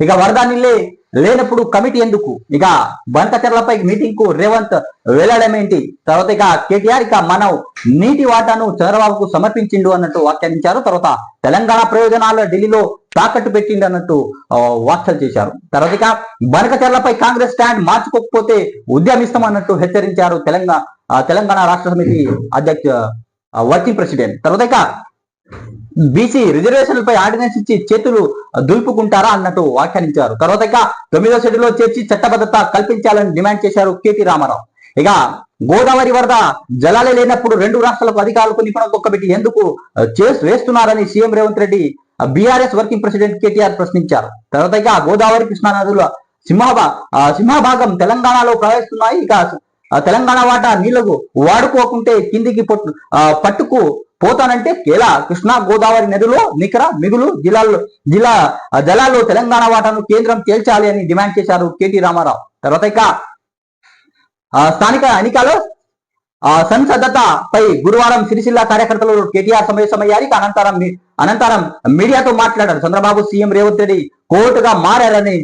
ఇక వరద లేనప్పుడు కమిటీ ఎందుకు? ఇక బంతకర్లపై మీటింగ్కు రేవంత్ వెళ్ళడమేంటి తర్వాత ఇక కేటీఆర్ ఇక మనం నీటి వాటాను చంద్రబాబుకు సమర్పించిండు అన్నట్టు వ్యాఖ్యానించారు. తర్వాత తెలంగాణ ప్రయోజనాలు ఢిల్లీలో తాకట్టు పెట్టిండు అన్నట్టు ఆ, వ్యాఖ్యలు చేశారు. తర్వాత ఇక బనకచర్లపై కాంగ్రెస్ స్టాండ్ మార్చుకోకపోతే ఉద్యమిస్తామన్నట్టు హెచ్చరించారు తెలంగాణ తెలంగాణ రాష్ట్ర సమితి అధ్యక్ష వర్కింగ్ ప్రెసిడెంట్. తర్వాత ఇక బీసీ రిజర్వేషన్లపై ఆర్డినెన్స్ ఇచ్చి చేతులు దులుపుకుంటారా అన్నట్టు వ్యాఖ్యానించారు. తర్వాత ఇక తొమ్మిదో షెడ్యూల్లో చేర్చి చట్టబద్ధత కల్పించాలని డిమాండ్ చేశారు కేటీ రామారావు. ఇక గోదావరి వరద జలాలే లేనప్పుడు రెండు రాష్ట్రాలకు అధికారులకు నిపుణులు తొక్కబెట్టి ఎందుకు వేస్తున్నారని CM Revanth Reddy BRS working president KTR ప్రశ్నించారు. తర్వాత ఇక గోదావరి కృష్ణా నదుల సింహభా సింహభాగం తెలంగాణలో ప్రవహిస్తున్నాయి. ఇక తెలంగాణ వాటా నీళ్ళకు వాడుకోకుంటే కిందికి పట్టుకు పోతానంటే ఎలా కృష్ణా గోదావరి నదిలో నికర మిగులు జిల్లాల్లో జిల్లా ఆ, జలాల్లో తెలంగాణ వాటాను కేంద్రం తేల్చాలి అని డిమాండ్ చేశారు కేటీ రామారావు. తర్వాత ఇక స్థానిక ఎన్నికలు ఆ సంసదతపై గురువారం సిరిసిల్ల కార్యకర్తలు కేటీఆర్ సమావేశమయ్యారు. అనంతరం అనంతరం మీడియాతో మాట్లాడారు. చంద్రబాబు సీఎం రేవంత్ రెడ్డి కోర్టుగా మారారని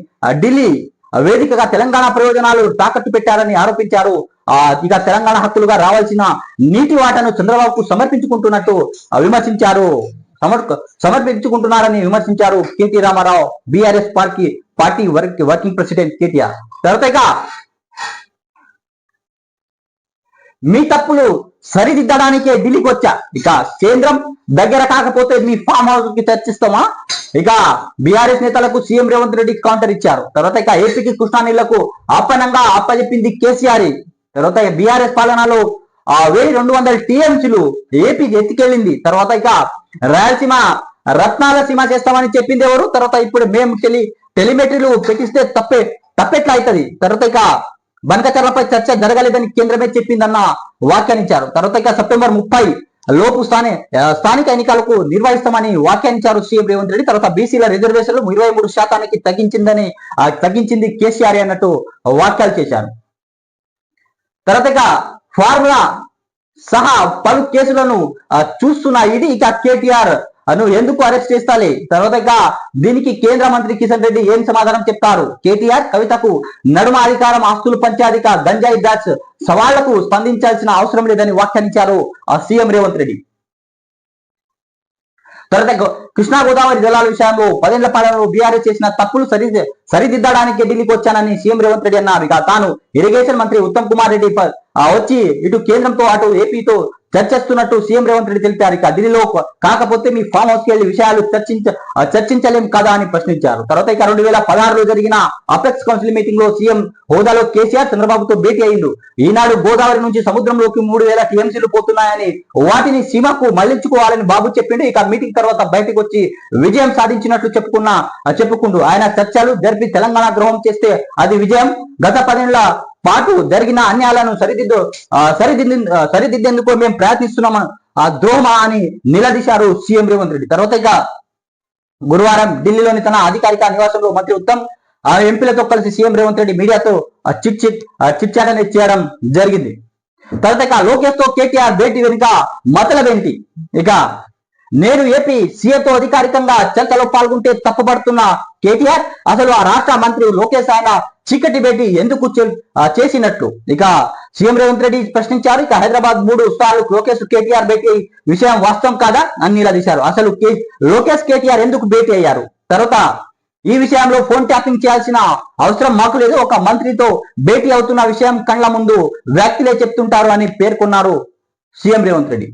ఢిల్లీ వేదికగా తెలంగాణ ప్రయోజనాలు తాకట్టు పెట్టారని ఆరోపించారు. ఆ ఇక తెలంగాణ హక్కులుగా రావాల్సిన నీటి వాటాను చంద్రబాబుకు సమర్పించుకుంటున్నట్టు విమర్శించారు. సమర్ సమర్పించుకుంటున్నారని విమర్శించారు KT Rama Rao BRS party party work working president KTR తర్వాత మీ తప్పులు సరిదిద్దడానికే ఢిల్లీకి వచ్చా ఇక కేంద్రం దగ్గర కాకపోతే మీ ఫామ్ హౌస్కి చర్చిస్తామా? ఇక బీఆర్ఎస్ నేతలకు సీఎం రేవంత్ రెడ్డి కౌంటర్ ఇచ్చారు. తర్వాత ఇక ఏపీకి కృష్ణానీళ్ళకు అప్పనంగా అప్పజెప్పింది కేసీఆర్. తర్వాత బీఆర్ఎస్ పాలనలో ఆ వెయ్యి రెండు వందల టీఎంసీలు ఏపీకి ఎత్తుకెళ్ళింది. తర్వాత ఇక రాయలసీమ రత్నాల సీమ చేస్తామని చెప్పింది ఎవరు? తర్వాత ఇప్పుడు మేము టెలి టెలిమెట్రీలు పెట్టిస్తే తప్పే తప్పెట్లా అవుతుంది? తర్వాత ఇక బనకచర్లపై చర్చ జరగలేదని కేంద్రమే చెప్పిందన్న వ్యాఖ్యానించారు తర్వాత ఇక సెప్టెంబర్ ముప్పై లోపు స్థానే స్థానిక ఎన్నికలకు నిర్వహిస్తామని వ్యాఖ్యానించారు సీఎం రేవంత్ రెడ్డి. తర్వాత బీసీల రిజర్వేషన్లు ఇరవై మూడు శాతానికి తగ్గించిందని తగ్గించింది కేసీఆర్ అన్నట్టు వ్యాఖ్యలు చేశారు. తర్వాత ఇక ఫార్ములా సహా పలు కేసులను చూస్తున్న ఇది ఇక కేటీఆర్ అను ఎందుకు అరెస్ట్ చేస్తాలే? తర్వాత దీనికి కేంద్ర మంత్రి కిషన్ రెడ్డి ఏం సమాధానం చెప్తారు? కేటీఆర్ కవితకు నడుమ అధికారం ఆస్తులు పంచాధిక గంజాయి బ్యాచ్ సవాళ్ళకు స్పందించాల్సిన అవసరం లేదని వ్యాఖ్యానించారు ఆ సీఎం రేవంత్ రెడ్డి. తర్వాత కృష్ణా గోదావరి జలాల విషయంలో పదేళ్ళ పాలనలో బీఆర్ఎస్ చేసిన తప్పులు సరి సరిదిద్దడానికి ఢిల్లీకి వచ్చానని సీఎం రేవంత్ రెడ్డి అన్నారు. ఇక తాను ఇరిగేషన్ మంత్రి ఉత్తమ్ కుమార్ రెడ్డి వచ్చి ఇటు కేంద్రంతో అటు ఏపీతో చర్చిస్తున్నట్టు సీఎం రేవంత్ రెడ్డి తెలిపారు. ఇక ఢిల్లీలో కాకపోతే మీ ఫామ్ హౌస్కి వెళ్ళి విషయాలు చర్చించ చర్చించలేం కదా అని ప్రశ్నించారు. తర్వాత ఇక రెండు వేల పదహారులో జరిగిన అపెక్స్ కౌన్సిల్ మీటింగ్లో సీఎం హోదాలో కేసీఆర్ చంద్రబాబుతో భేటీ అయిండు. ఈనాడు గోదావరి నుంచి సముద్రంలోకి మూడు వేల టీఎంసీలు పోతున్నాయని వాటిని సీమకు మళ్ళించుకోవాలని బాబు చెప్పిండు. ఇక మీటింగ్ తర్వాత బయటకు వచ్చి విజయం సాధించినట్లు చెప్పుకున్న చెప్పుకుంటూ ఆయన చర్చలు జరిపి తెలంగాణ గ్రహం చేస్తే అది విజయం. గత పదేళ్ళ పాటు జరిగిన అన్యాయాలను సరిదిద్దు సరిదిద్ది సరిదిద్దేందుకు మేము ప్రయత్నిస్తున్నాం ఆ ద్రోమ అని నిలదీశారు సీఎం రేవంత్ రెడ్డి. తర్వాత ఇక గురువారం ఢిల్లీలోని తన అధికారిక నివాసంలో మంత్రి ఉత్తమ్ ఆ ఎంపీలతో కలిసి సీఎం రేవంత్ రెడ్డి మీడియాతో చిట్ చిట్ చిట్ చాట్ అనేది చేయడం జరిగింది. తర్వాత ఇక లోకేష్తో కేటీఆర్ భేటీ వెనుక మతలబేంటి ఇక నేను ఏపీ సీఎంతో అధికారికంగా చర్చలో పాల్గొంటే తప్పబడుతున్న కేటీఆర్ అసలు ఆ రాష్ట్ర మంత్రి లోకేష్ ఆయన చీకటి భేటీ ఎందుకు చేసినట్లు? ఇక సీఎం రేవంత్ రెడ్డి ప్రశ్నించారు ఇక హైదరాబాద్ మూడు సార్లు లోకేష్ కేటీఆర్ భేటీ విషయం వాస్తవం కాదా? అని నిలదీశారు అసలు కే- లోకేష్ కేటీఆర్ ఎందుకు భేటీ అయ్యారు? తర్వాత ఈ విషయంలో ఫోన్ ట్యాపింగ్ చేయాల్సిన అవసరం మాకు లేదు ఒక మంత్రితో భేటీ అవుతున్న విషయం కండ్ల ముందు వ్యక్తులే చెప్తుంటారు అని పేర్కొన్నారు సీఎం రేవంత్ రెడ్డి.